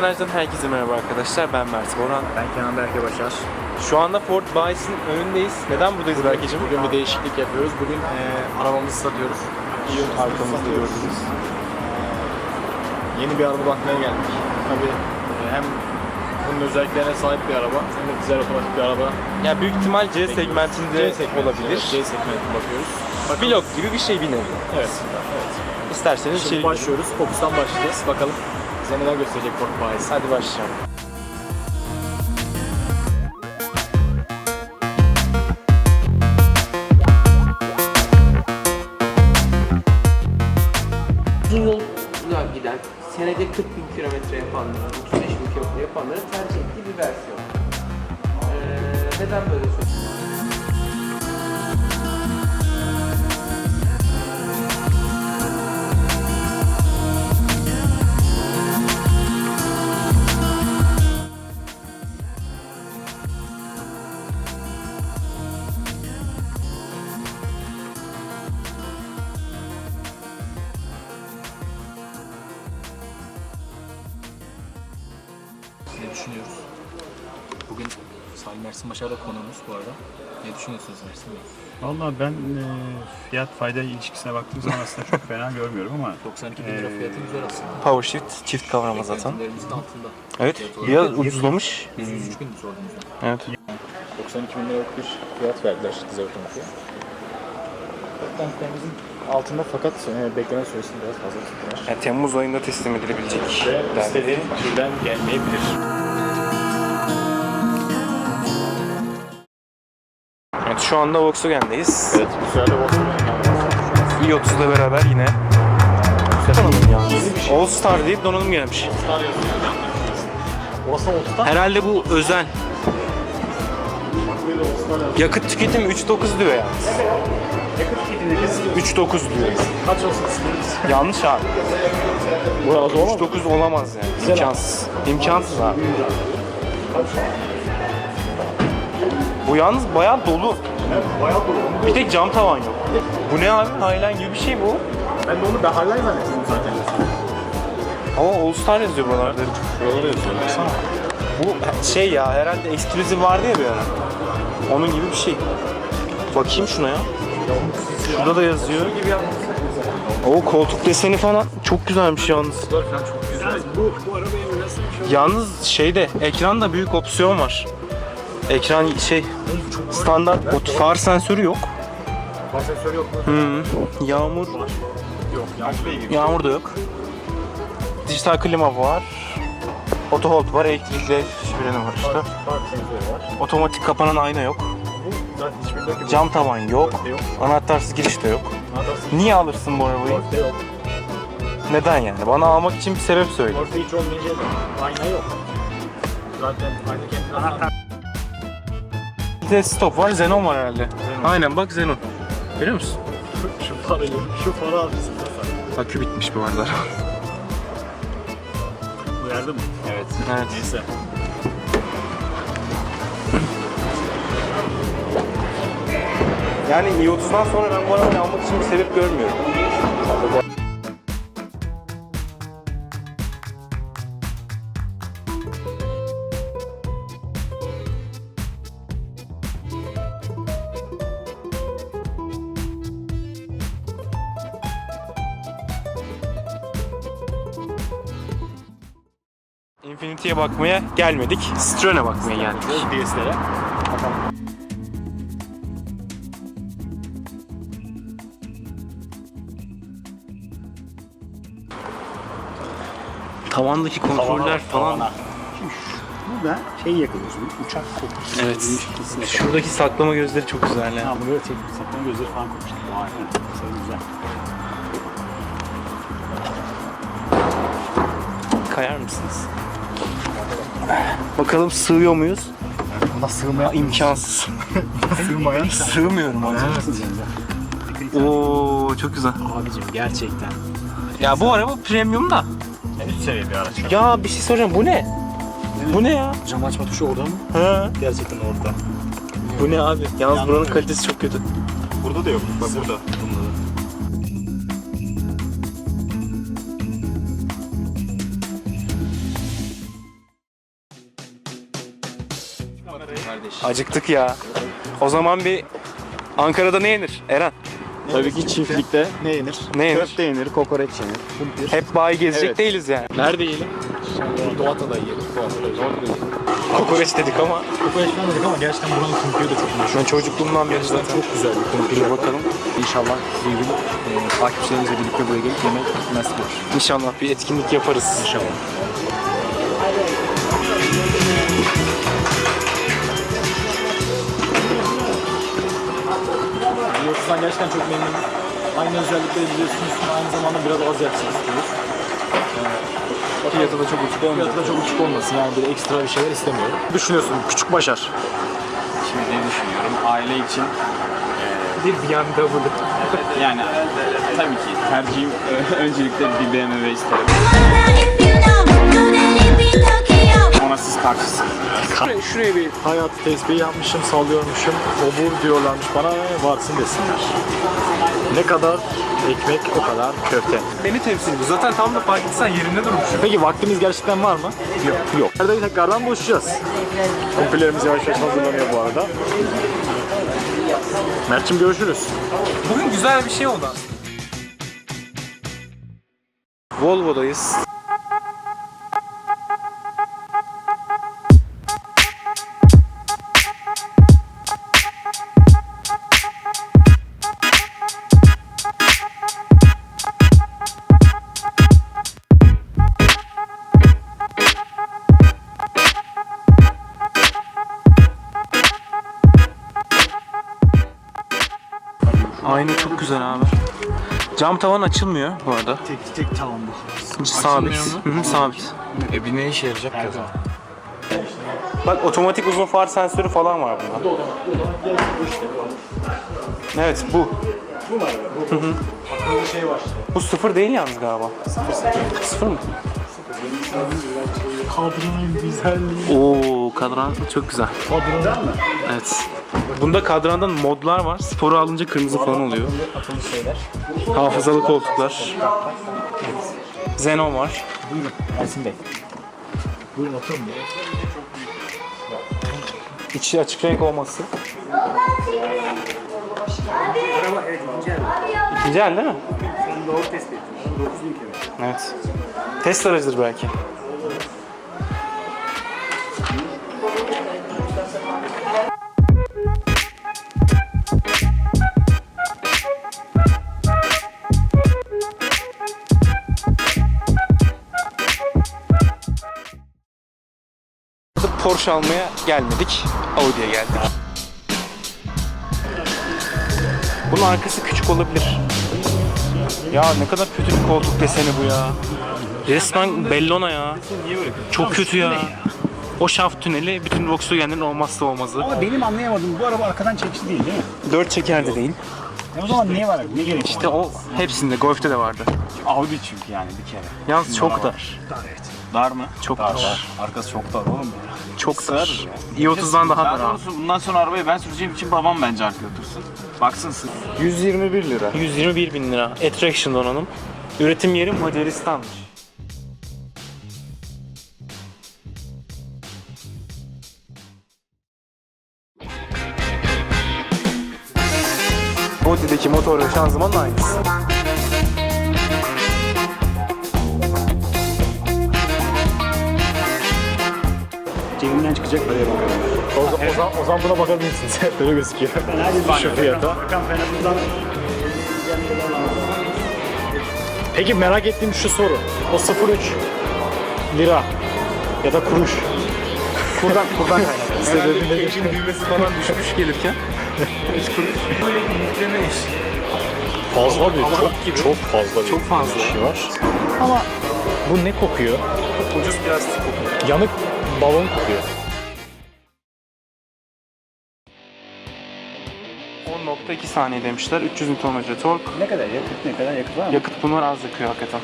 garajdan herkese merhaba arkadaşlar. Ben Mert Boran. Ben Kenan Berke Başar. Şu anda Ford Bayis'in önündeyiz. Neden buradayız Berkeciğim? Bugün bir değişiklik yapıyoruz. Bugün e, arabamızı satıyoruz. Arkamızda gördünüz. Yeni bir araba bakmaya geldik. Tabii e, hem bunun özelliklerine sahip bir araba hem de dizel otomatik bir araba. Ya büyük ihtimal C segmentinde segmenti, olabilir. C segmentine bakıyoruz. Vlog gibi bir şey bir nevi. Evet. evet. İsterseniz Şimdi içeri başlıyoruz. Focus'tan başlayacağız. Bakalım bize neler gösterecek Ford Bayis. Hadi başlayalım. uzun yola giden, senede 40 bin kilometre yapanların, 35 bin kilometre yapanların tercih ettiği bir versiyon. Ee, neden böyle söylüyorum? Başar'da konuğumuz bu arada. Ne düşünüyorsunuz Ersin Bey? Valla ben e, fiyat fayda ilişkisine baktığım zaman aslında çok fena görmüyorum ama 92 bin lira Ee, fiyatı güzel aslında. Power Shift çift kavrama zaten. Beklentilerimizin altında. Evet. Fiyat olarak. Biraz ucuzlamış. 103 bin sorduğumuzda. Evet. 92 bin liralık bir fiyat verdiler otomatiğe. Beklentilerimizin altında fakat e, bekleme süresini biraz fazla tuttular. Yani Temmuz ayında teslim edilebilecek Ve istediğim türden gelmeyebilir. Şu anda Volkswagen'deyiz. Evet, güzel de Volkswagen. i30'la beraber yine donanım yalnız. All Star deyip donanım gelmiş. Herhalde bu özel. Yakıt tüketimi 3.9 diyor yani. 3.9 diyor. Kaç olsun? Yanlış abi. Bu az olmaz. 3.9 olamaz yani. İmkansız. İmkansız abi. Bu yalnız bayağı dolu. Bir tek cam tavan yok. Bu ne abi? Highline gibi bir şey bu. Ben de onu ben Harley zannettim zaten. Ama All Star yazıyor buralarda. Şuralara yazıyor. Baksana. Bu şey ya herhalde Exclusive vardı ya bir ara. Onun gibi bir şey. Bakayım şuna ya. Şurada da yazıyor. O koltuk deseni falan çok güzelmiş yalnız. Yalnız şeyde ekranda büyük opsiyon var. Ekran şey standart o far sensörü yok. Asansör yok mu? Hı. Yağmur Yok. Yağmur yağmur da yok. Dijital klima var. Auto hold var, elektrikli freni var işte. Park sensörü var. Otomatik kapanan ayna yok. Yok. Cam tavan yok. Anahtarsız giriş de yok. Niye alırsın bu arabayı? Neden yani? Bana almak için bir sebep söyle. Dörtte hiç olmayınca ayna yok. Zaten ayna kendine anahtar. Bir de stop var, Xenon var herhalde. Aynen bak Xenon. Görüyor musun? Şu parayı, şu para almışsın. Akü bitmiş bu arada. Uyardı mı? Evet. Evet. Neyse. Yani i30'dan sonra ben bu arabayı almak için bir sebep görmüyorum. Infinity'ye bakmaya gelmedik. Citroen'e bakmaya geldik. DS'lere. Tavandaki kontroller falan. da şey yakılıyorsun. Uçak kokusu. Evet. Şuradaki saklama gözleri çok güzel ya. Ha çekip saklan gözleri falan koymuşlar. Vay be. Güzel. Kayar mısınız? Bakalım sığıyor muyuz? Buna sığmaya İmkansız. sığmayan Sığmıyorum abi. Oo çok güzel. Abicim gerçekten. Ya bu araba premium da. Üst seviye bir araç. Ya bir şey soracağım bu ne? Bu ne ya? Cam açma tuşu orada mı? Ha? Gerçekten orada. Bu ne abi? Yalnız buranın kalitesi çok kötü. Burada da yok. Bak burada. Acıktık ya. O zaman bir Ankara'da ne yenir Eren? Tabii ki çiftlikte ne yenir? Ne yenir? Köfte yenir, kokoreç yenir. Kumpir. Hep bayi gezecek Evet. değiliz yani. Nerede yiyelim? Doğatada yiyelim. Doğatada yiyelim. Kokoreç dedik ama Kokoreç falan dedik ama gerçekten buranın kumpiri de çok meşhur. ben çocukluğumdan beri zaten. Çok güzel bir kumpir. Bir bakalım. İnşallah bir gün e, takipçilerimizle birlikte buraya gelip yemek nasip olur. İnşallah bir etkinlik yaparız. İnşallah. Yoksa gerçekten çok memnunum. Aynı özellikleri biliyorsunuz. Aynı zamanda biraz az yapsın istiyoruz. Ee, Fiyatı da çok uçuk olmasın. Fiyatı da çok uçuk olmasın. Yani böyle ekstra bir şeyler istemiyorum. Düşünüyorsun küçük başar. Şimdi ne düşünüyorum? Aile için Bir BMW. yani tabii ki tercihim e, öncelikle bir BMW isterim. Ona siz karşısınız. Şuraya, şuraya bir hayat tesbih yapmışım, sallıyormuşum. Obur diyorlarmış bana varsın desinler. Ne kadar ekmek o kadar köfte. Beni temsil ediyor. Zaten tam da fark etsen yerinde durmuş. Peki vaktimiz gerçekten var mı? Yok. Yok. Nerede tekrardan buluşacağız. Kumpirlerimiz yavaş yavaş hazırlanıyor bu arada. Mert'cim görüşürüz. Bugün güzel bir şey oldu aslında. Volvo'dayız. Tavan açılmıyor bu arada. Tek tek tamam bu. Sabit. Hı hı, sabit. E bir ne işe yarayacak ki o zaman? Bak otomatik uzun far sensörü falan var bunda. Evet bu. şey var işte. Bu sıfır değil yalnız galiba. Sıfır mı? Kadranın güzelliği. Oo kadran çok güzel. Kadran mı? Evet. Bunda kadrandan modlar var. Sporu alınca kırmızı falan oluyor. Akıllı şeyler. Hafızalı koltuklar. Xenon var. Buyurun Ersin Bey. Buyurun oturun. İçi açık renk olması. İkinci el değil mi? Sen doğru tespit ettin. 9000 kilometre. Evet. Test aracıdır belki. Porsche almaya gelmedik. Audi'ye geldik. Bunun arkası küçük olabilir. Ya ne kadar kötü bir koltuk deseni bu ya. Resmen Bellona ya. Çok kötü ya. O şaft tüneli bütün Volkswagen'lerin olmazsa olmazı. Ama benim anlayamadığım bu araba arkadan çekişli değil değil mi? Dört çeker de değil. E o zaman niye var? Ne gerek var? İşte o hepsinde Golf'te de vardı. Audi çünkü yani bir kere. Yalnız çok dar. Dar mı? Çok Dar dar. dar. Arkası çok dar oğlum. Çok dar. i30'dan daha dar Daha abi. doğrusu bundan sonra arabayı ben süreceğim için babam bence arkaya otursun. Baksın sırf. 121 lira. 121 bin lira. Attraction donanım. Üretim yeri Macaristan'mış. Body'deki motor ve şanzımanın aynısı. Cebinden çıkacak böyle bakalım. O, o, zaman, o zaman buna bakabilirsiniz. Böyle gözüküyor. Şu fiyata. Peki merak ettiğim şu soru. O 03 lira ya da kuruş. Buradan, buradan kaynaklı. Sebebi nedir? Keyfin düğmesi falan düşmüş gelirken. Hiç kuruş. Böyle yükleme iş. Fazla bir, çok, çok fazla bir Çok fazla. şey var. Ama bu ne kokuyor? Ucuz plastik kokuyor. Yanık balon kokuyor. 10.2 saniye demişler. 300 Nm tork. Ne kadar yakıt ne kadar yakıt var mı? Yakıt bunlar az yakıyor hakikaten.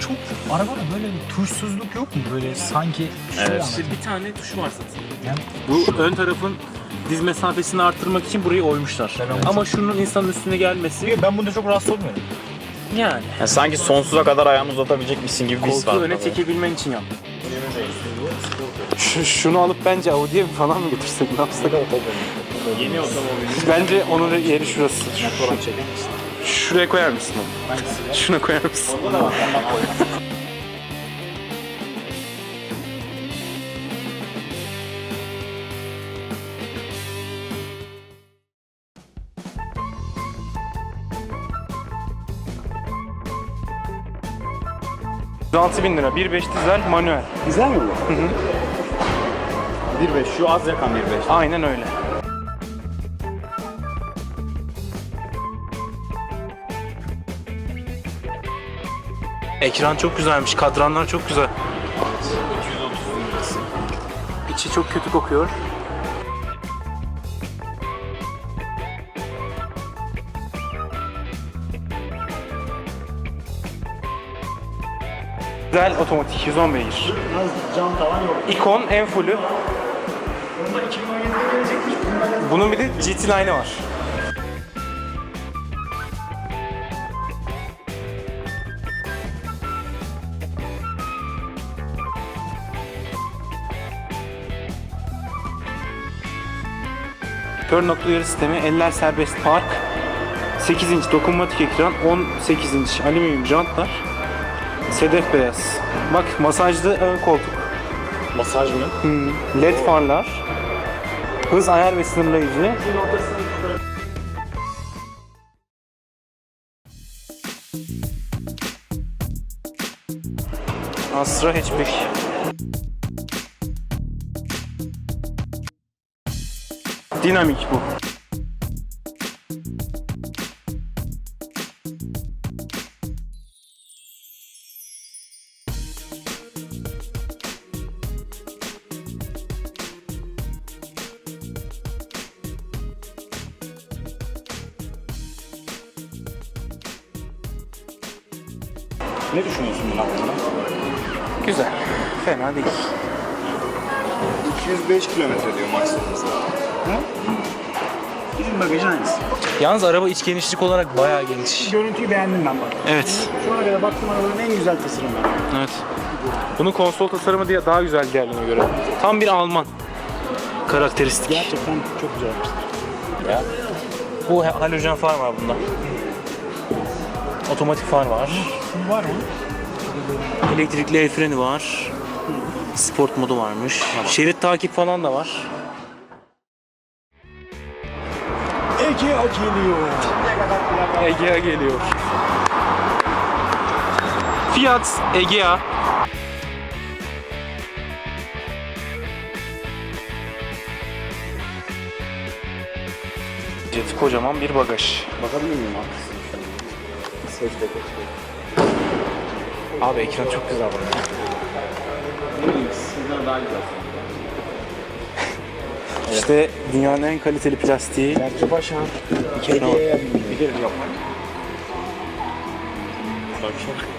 Çok arabada böyle bir tuşsuzluk yok mu? Böyle sanki şey İşte bir tane tuşu var zaten. Yani Bu ön tarafın diz mesafesini arttırmak için burayı oymuşlar. Ama şunun insanın üstüne gelmesi ben bunda çok rahatsız olmuyorum. yani. Yani sanki sonsuza kadar ayağını uzatabilecekmişsin gibi bir his var. Koltuğu öne çekebilmen için yap. Şu, şunu alıp bence Audi'ye falan mı götürsek ne yapsak? Yeni otomobil. Bence onun yeri şurası. Şu- Şuraya koyar mısın onu? Şuna koyar mısın? ...106 bin lira. 1.5 dizel manuel. Güzel mi bu? Hı hı. 1.5 şu az yakan 1.5. Aynen öyle. Ekran çok güzelmiş, kadranlar çok güzel. İçi çok kötü kokuyor. Güzel otomatik 110 beygir. Cam tavan yok. İkon en fullü. Bunda 2017'de gelecekmiş. Bunun bir de GT line'ı var. Kör nokta uyarı sistemi, eller serbest park, 8 inç dokunmatik ekran, 18 inç alüminyum jantlar, sedef beyaz. Bak masajlı ön koltuk, Masaj mı? led farlar, hız ayar ve sınırlayıcı, Astra hatchback. Dinamik bu. Bizim bagajın aynısı. Yalnız araba iç genişlik olarak bayağı geniş. Görüntüyü beğendim ben bak. Evet. Şu ana kadar baktığım arabanın en güzel tasarımı. Evet. Bunun konsol tasarımı diye daha güzel diğerlerine göre. Tam bir Alman karakteristik. Gerçekten çok güzel yapmışlar. Bu halojen far var bunda. Otomatik far var. Bu var mı? Elektrikli el freni var. Sport modu varmış. Şerit takip falan da var. Egea geliyor. Egea geliyor. Fiat Egea. Jet kocaman bir bagaj. Bakabilir miyim haklısın şu an? Ses de Abi ekran çok güzel burada. Ne bileyim sizden daha güzel. İşte dünyanın en kaliteli plastiği. Bak. Egea'ya bilirim yok. Bak şu